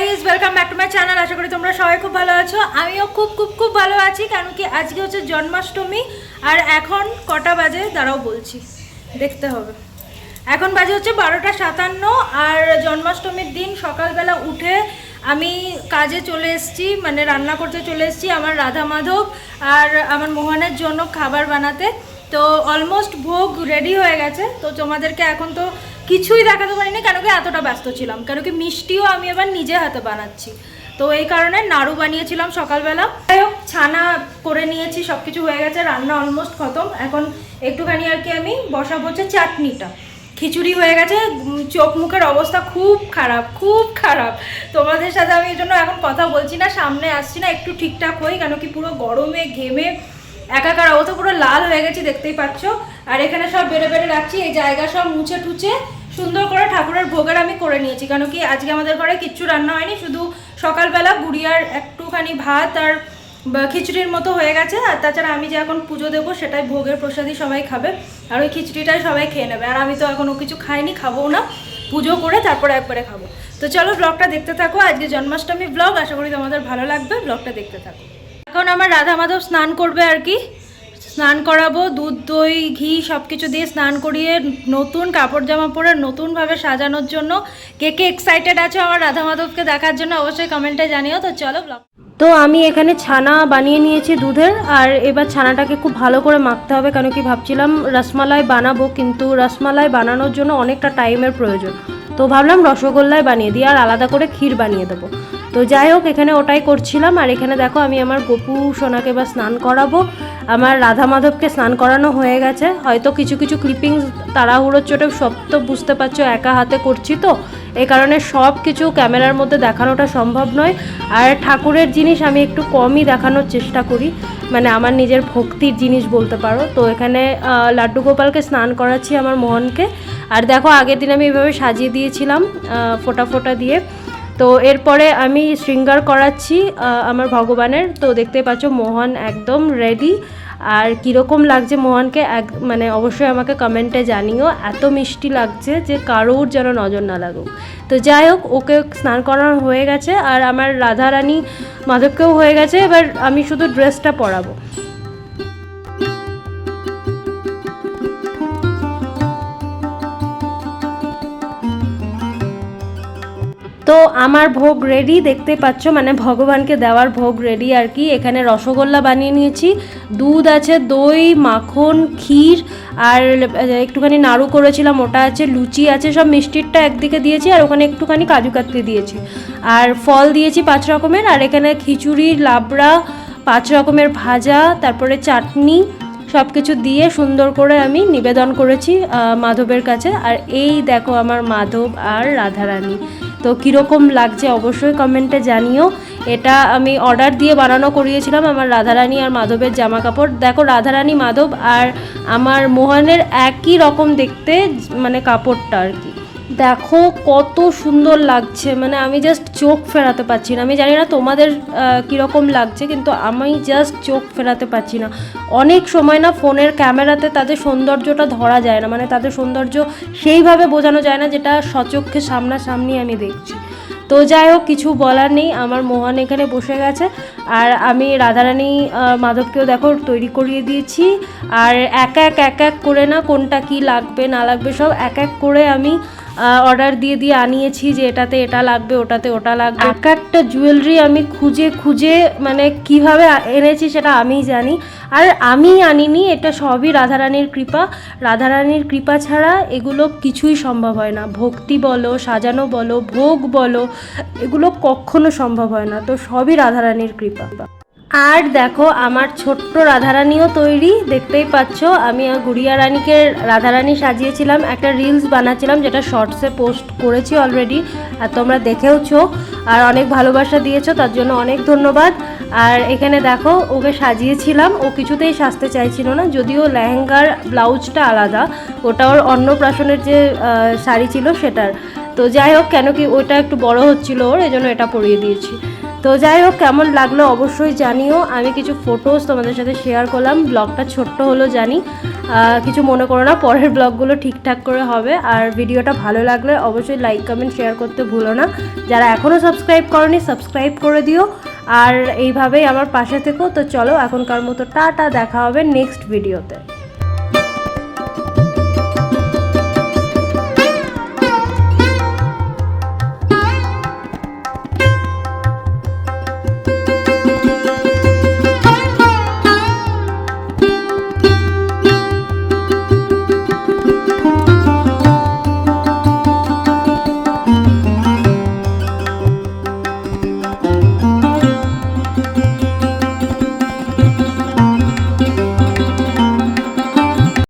Guys welcome back to my channel আশা করি তোমরা সবাই খুব ভালো আছো। আমিও খুব খুব খুব ভালো আছি কেন কি আজকে হচ্ছে জন্মাষ্টমী, আর এখন কটা বাজে? দাঁড়াও বলছি, দেখতে হবে। এখন বাজে হচ্ছে বারোটা সাতান্ন, আর জন্মাষ্টমীর দিন সকালবেলা উঠে আমি কাজে চলে এসেছি মানে রান্না করতে চলে এসেছি আমার রাধা মাধব আর আমার মোহনের জন্য খাবার বানাতে। তো অলমোস্ট ভোগ রেডি হয়ে গেছে। তো তোমাদেরকে এখন তো কিছুই দেখাতে পারিনি, কেন কি এতটা ব্যস্ত ছিলাম, কেন কি মিষ্টিও আমি এবার নিজে হাতে বানাচ্ছি। তো এই কারণে নাড়ু বানিয়েছিলাম সকালবেলা। যাই হোক, ছানা করে নিয়েছি সব কিছু হয়ে গেছে, রান্না অলমোস্ট খতম। এখন একটুখানি আর কি আমি বসাবো হচ্ছে চাটনিটা। খিচুড়ি হয়ে গেছে চোখ মুখের অবস্থা খুব খারাপ খুব খারাপ। তোমাদের সাথে আমি এই জন্য এখন কথা বলছি না, সামনে আসছি না, একটু ঠিকঠাক হই, কেন কি পুরো গরমে, ঘেমে, একাকার অবস্থা পুরো লাল হয়ে গেছি, দেখতেই পাচ্ছ। আর এখানে সব বেড়ে বেড়ে রাখছি, এই জায়গা সব মুছে টুছে সুন্দর করে ঠাকুরের ভোগের আমি করে নিয়েছি, কেন কি আজকে আমাদের ঘরে কিচ্ছু রান্না হয়নি, শুধু সকালবেলা গুড়িয়ার একটুখানি ভাত আর খিচুড়ির মতো হয়ে গেছে, আর তাছাড়া আমি যে এখন পুজো দেবো সেটাই ভোগের প্রসাদই সবাই খাবে, আর ওই খিচুড়িটাই সবাই খেয়ে নেবে, আর আমি তো এখনও কিছু খাইনি খাব না, পুজো করে তারপরে একবারে খাব। তো চলো ব্লগটা দেখতে থাকো, আজকে জন্মাষ্টমী ব্লগ, আশা করি তোমাদের ভালো লাগবে, ব্লগটা দেখতে থাকো। এখন আমার রাধা মাধব স্নান করবে আর কি স্নান করাবো, দুধ, দই, ঘি সব কিছু দিয়ে স্নান করিয়ে নতুন কাপড় জামা পরে নতুনভাবে সাজানোর জন্য কে কে এক্সাইটেড আছো আমার রাধা মাধবকে দেখার জন্য অবশ্যই কমেন্টে জানিও। তো চলো ব্লগ তো আমি এখানে ছানা বানিয়ে নিয়েছি দুধের, আর এবার ছানাটাকে খুব ভালো করে মাখতে হবে কেন কি ভাবছিলাম রসমালাই বানাবো, কিন্তু রসমালাই বানানোর জন্য অনেকটা টাইমের প্রয়োজন। তো ভাবলাম রসগোল্লাই বানিয়ে দিই, আর আলাদা করে ক্ষীর বানিয়ে দেবো। তো যাই হোক, এখানে ওটাই করছিলাম। আর এখানে দেখো, আমি আমার গপু সোনাকে বা স্নান করাবো। আমার রাধা মাধবকে স্নান করানো হয়ে গেছে। হয়তো কিছু কিছু ক্লিপিংস তাড়াহুড়োর চোটে সব তো বুঝতে পারছ, একা হাতে করছি তো। এই কারণে সব কিছু ক্যামেরার মধ্যে দেখানোটা সম্ভব নয়। আর ঠাকুরের জিনিস আমি একটু কমই দেখানোর চেষ্টা করি। মানে আমার নিজের ভক্তির জিনিস বলতে পারো। তো এখানে লাড্ডু গোপালকে স্নান করাচ্ছি আমার মোহনকে আর দেখো, আগের দিন আমি এভাবে সাজিয়ে দিয়েছিলাম ফোঁটা ফোঁটা দিয়ে। তো এরপরে আমি শৃঙ্গার করাচ্ছি আমার ভগবানের। তো দেখতে পাচ্ছ, মোহন একদম রেডি আর কীরকম লাগছে মোহনকে এক মানে অবশ্যই আমাকে কমেন্টে জানিও। এত মিষ্টি লাগছে যে কারোর যেন নজর না লাগুক। তো যাই হোক, ওকে স্নান করানো হয়ে গেছে। আর আমার রাধারানী মাধবকেও হয়ে গেছে। এবার আমি শুধু ড্রেসটা পরাবো। আমার ভোগ রেডি দেখতে পাচ্ছ মানে ভগবানকে দেওয়ার ভোগ রেডি আর কি। এখানে রসগোল্লা বানিয়ে নিয়েছি। দুধ আছে, দই, মাখন, ক্ষীর, আর একটুখানি নাড়ু করেছিলাম, ওটা আছে, লুচি আছে, সব মিষ্টিরটা একদিকে দিয়েছি আর ওখানে একটুখানি কাজু কাতলি দিয়েছি। আর ফল দিয়েছি পাঁচ রকমের, আর এখানে খিচুড়ি, লাবড়া, পাঁচ রকমের ভাজা, তারপরে চাটনি সব কিছু দিয়ে সুন্দর করে আমি নিবেদন করেছি মাধবের কাছে। আর এই দেখো আমার মাধব আর রাধারানী। তো কীরকম লাগছে অবশ্যই কমেন্টে জানিও। এটা আমি অর্ডার দিয়ে বানানো করিয়েছিলাম আমার রাধারানী আর মাধবের জামা কাপড় দেখো রাধারানী, মাধব আর আমার মোহনের একই রকম দেখতে মানে কাপড়টা আর কি। দেখো কত সুন্দর লাগছে মানে আমি জাস্ট চোখ ফেরাতে পারছি না। আমি জানি না তোমাদের কীরকম লাগছে, কিন্তু আমি জাস্ট চোখ ফেরাতে পারছি না। অনেক সময় না ফোনের ক্যামেরাতে তাদের সৌন্দর্যটা ধরা যায় না মানে তাদের সৌন্দর্য সেইভাবে বোঝানো যায় না, যেটা সচক্ষে সামনাসামনি আমি দেখছি। তো যাই হোক, কিছু বলার নেই, আমার মোহন এখানে বসে গেছে, আর আমি রাধারানী মাধবকেও দেখো তৈরি করিয়ে দিয়েছি, আর এক এক এক এক করে না কোনটা কি লাগবে, না লাগবে সব এক এক করে আমি অর্ডার দিয়ে দিয়ে আনিয়েছি যে এটাতে এটা লাগবে, ওটাতে ওটা লাগবে। এক একটা জুয়েলারি আমি খুঁজে খুঁজে মানে কীভাবে এনেছি সেটা আমিই জানি। আর আমি আনিনি, এটা সবই রাধারানীর কৃপা। রাধারানীর কৃপা ছাড়া এগুলো কিছুই সম্ভব হয় না। ভক্তি বলো, সাজানো বলো, ভোগ বলো, এগুলো কখনো সম্ভব হয় না। তো সবই রাধারানীর কৃপা। আর দেখো, আমার ছোট্ট রাধারানীও তৈরি, দেখতেই পাচ্ছ। আমি গুড়িয়া রানীকে রাধারানী সাজিয়েছিলাম, একটা রিলস বানাচ্ছিলাম, যেটা শর্টসে পোস্ট করেছি অলরেডি আর তোমরা দেখেওছো। আর অনেক ভালোবাসা দিয়েছ, তার জন্য অনেক ধন্যবাদ। আর এখানে দেখো, ওকে সাজিয়েছিলাম, ও কিছুতেই সাজতে চাইছিল না, যদিও লেহেঙ্গার ব্লাউজটা আলাদা, ওটা ওর অন্নপ্রাশনের যে শাড়ি ছিল সেটার। তো যাই হোক, কেন কি ওইটা একটু বড় হচ্ছিল ওর এই জন্য এটা পরিয়ে দিয়েছি। তো যাই হোক, কেমন লাগল অবশ্যই জানিও। আমি কিছু ফটোস তোমাদের সাথে শেয়ার করলাম। ব্লগটা ছোট্ট হলো জানি। কিছু মনে করো না, পরের ব্লগগুলো ঠিকঠাক করে হবে। আর ভিডিওটা ভালো লাগলে অবশ্যই লাইক কমেন্ট শেয়ার করতে ভুলো না। যারা এখনও সাবস্ক্রাইব করনি সাবস্ক্রাইব করে দিও। আর এইভাবেই আমার পাশে থেকো। তো চলো, এখনকার মতো টাটা, দেখা হবে নেক্সট ভিডিওতে